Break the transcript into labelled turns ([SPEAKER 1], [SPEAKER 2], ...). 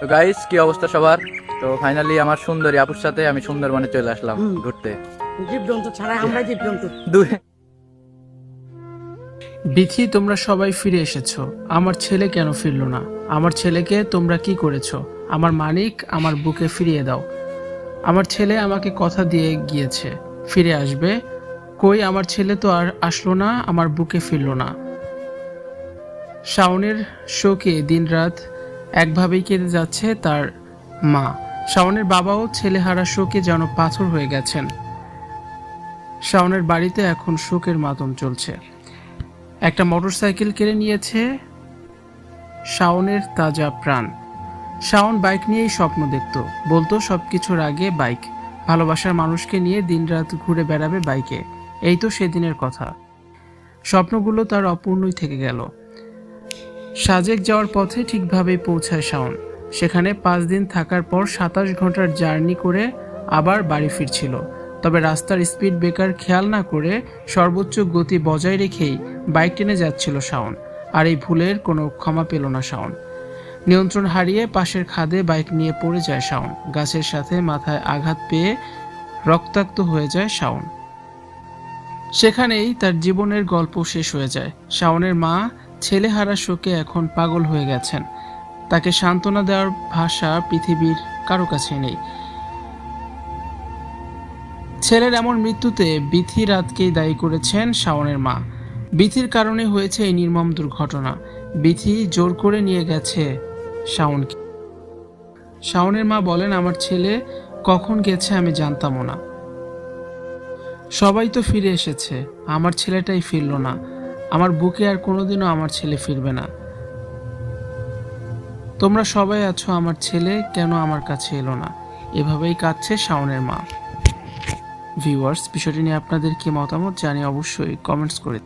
[SPEAKER 1] তো গাইস কি অবস্থা সবার? তো ফাইনালি আমার সুন্দরী আপুর সাথে আমি সুন্দরবনে চলে আসলাম ঘুরতে।
[SPEAKER 2] জীবজন্তু ছাড়া আমরা জীবজন্তু।
[SPEAKER 1] দূরে
[SPEAKER 3] দেখি তোমরা সবাই ফিরে এসেছ। আমার ছেলে কেন ফিরলো না? আমার ছেলেকে তোমরা কি করেছ? আমার মালিক আমার বুকে ফিরিয়ে দাও। আমার ছেলে আমাকে কথা দিয়ে গিয়েছে। ফিরে আসবে। কই আমার ছেলে তো আর আসলো না আমার বুকে ফিরলো না। শাওনের শোকে দিনরাত একভাবেই কেটে যাচ্ছে তার মা। শাওনের বাবাও ছেলেহারা শোকে যেন পাথর হয়ে গেছেন। শাওনের বাড়িতে এখন শোকের মাতম চলছে। একটা মোটরসাইকেল কেড়ে নিয়েছে শাওনের তাজা প্রাণ। শাওন বাইক নিয়েই স্বপ্ন দেখত। বলতো সব কিছুর আগে বাইক। ভালোবাসার মানুষকে নিয়ে দিনরাত ঘুরে বেড়াবে বাইকে। এই তো সেদিনের কথা। স্বপ্নগুলো তার অপূর্ণই থেকে গেল। সাজেক যাওয়ার পথে ঠিকভাবে পৌঁছায় শাওন। সেখানে পাঁচ দিন থাকার পর সাতাশ ঘণ্টার জার্নি করে আবার বাড়ি ফিরছিল। তবে রাস্তার স্পিড ব্রেকার খেয়াল না করে সর্বোচ্চ গতি বজায় রেখেই বাইক টেনে যাচ্ছিল শাওন, আর এই ভুলের কোনো ক্ষমা পেল না শাওন। নিয়ন্ত্রণ হারিয়ে পাশের খাদে বাইক নিয়ে পড়ে যায় শাওন। গাছের সাথে মাথায় আঘাত পেয়ে রক্তাক্ত হয়ে যায় শাওন। সেখানেই তার জীবনের গল্প শেষ হয়ে যায়। শাওনের মা ছেলেহারা শোকে এখন পাগল হয়ে গেছেন। তাকে সান্ত্বনা দেওয়ার ভাষা পৃথিবীর কারও কাছে নেই। ছেলের এমন মৃত্যুতে বিথি রাতকেই দায়ী করেছেন শাওনের মা। বিথির কারণে হয়েছে এই নির্মম দুর্ঘটনা। বিথি জোর করে নিয়ে গেছে শাওনকে। শাওনের মা বলেন, আমার ছেলে কখন গেছে আমি জানতামও না। সবাই তো ফিরে এসেছে, আমার ছেলেটাই ফিরল না। আমার বুকে আর কোনোদিনও আমার ছেলে ফিরবে না। তোমরা সবাই আছো আমার ছেলে, কেন আমার কাছে এলো না? এভাবেই কাঁদছে শাওনের মা। ভিউয়ার্স, বিষয়টি নিয়ে আপনাদের কি মতামত জানিয়ে অবশ্যই কমেন্টস করে